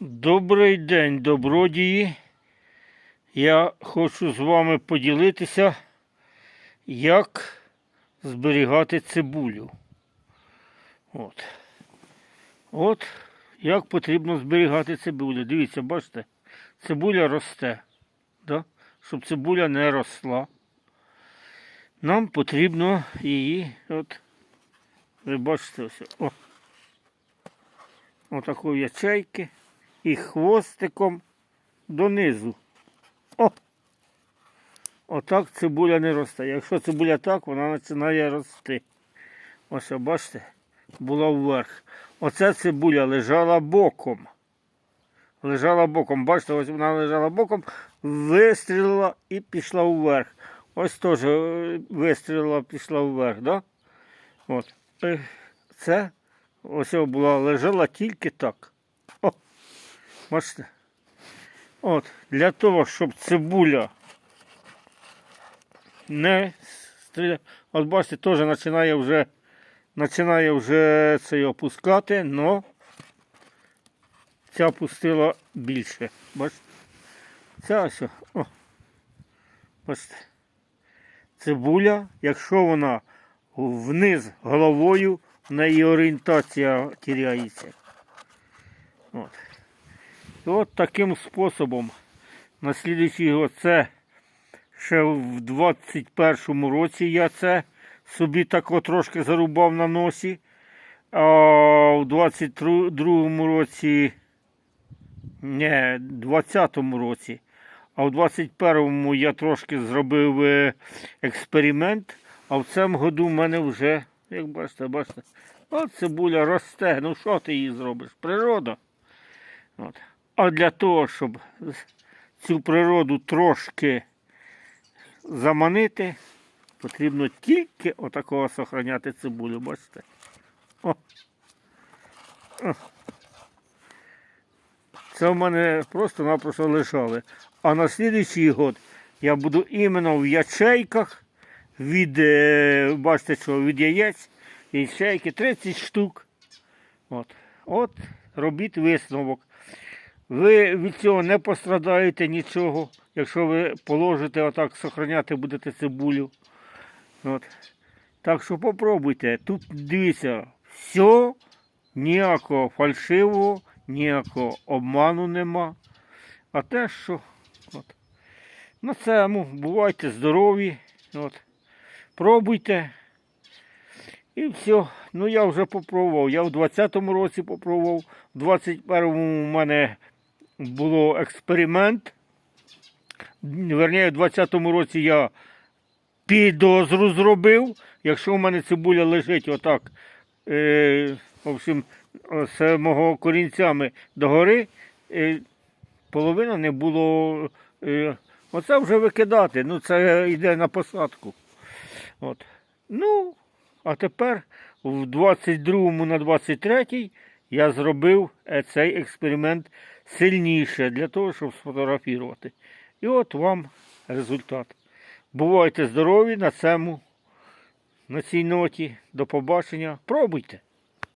Добрий день, добродії. Я хочу з вами поділитися, як зберігати цибулю. От. От як потрібно зберігати цибулю. Дивіться, бачите, цибуля росте. Да? Щоб цибуля не росла. Нам потрібно її, от, ви бачите, ось, о, отакої ячейки і хвостиком донизу. О! Отак цибуля не росте. Якщо цибуля так, вона починає рости. Ось, бачите, була вверх. Оця цибуля лежала боком. Лежала боком. Бачите, ось вона лежала боком, вистрілила і пішла вверх. Ось теж е, вистрілила, пішла вверх, да? От. Е, Це ось була лежала тільки так. Бачите? От, для того, щоб цибуля не стріляла. От бачите, теж починає вже починає вже це опускати, но ця пустила більше. Бачите? Ця ось. О. Бачите. Цибуля, якщо вона вниз головою, в неї орієнтація тіряється. От. І от таким способом на слідуючий год це ще в 21-му році я це собі тако трошки зарубав на носі. А в 22-му році, не, 20-му році, а в 21-му я трошки зробив е, експеримент, а в цьому году в мене вже, як бачите, бачите, от цибуля росте. Ну що ти її зробиш? Природа. От. А для того, щоб цю природу трошки заманити, потрібно тільки отакого сохраняти цибулю, бачите? О. О. Це в мене просто-напросто лежали. А на слідуючий год я буду іменно в ячейках від, е, бачите, що від яєць, ячейки 30 штук. От. От робіть висновок. Ви від цього не пострадаєте нічого, якщо ви положите отак, сохраняти будете цибулю. От. Так що попробуйте. Тут дивіться, все, ніякого фальшивого, ніякого обману нема. А те, що от. на цьому бувайте здорові. От. Пробуйте. І все. Ну я вже попробував. Я в 20-му році попробував, в 21-му у мене було експеримент. Верніше, в 20-му році я підозру зробив. Якщо у мене цибуля лежить отак, е, в общем, з мого корінцями догори, е, половина не було. Е, оце вже викидати. Ну, це йде на посадку. От. Ну, а тепер в 22-му на 23-й я зробив е, цей експеримент сильніше для того, щоб сфотографувати. І от вам результат. Бувайте здорові на цьому, на цій ноті. До побачення. Пробуйте.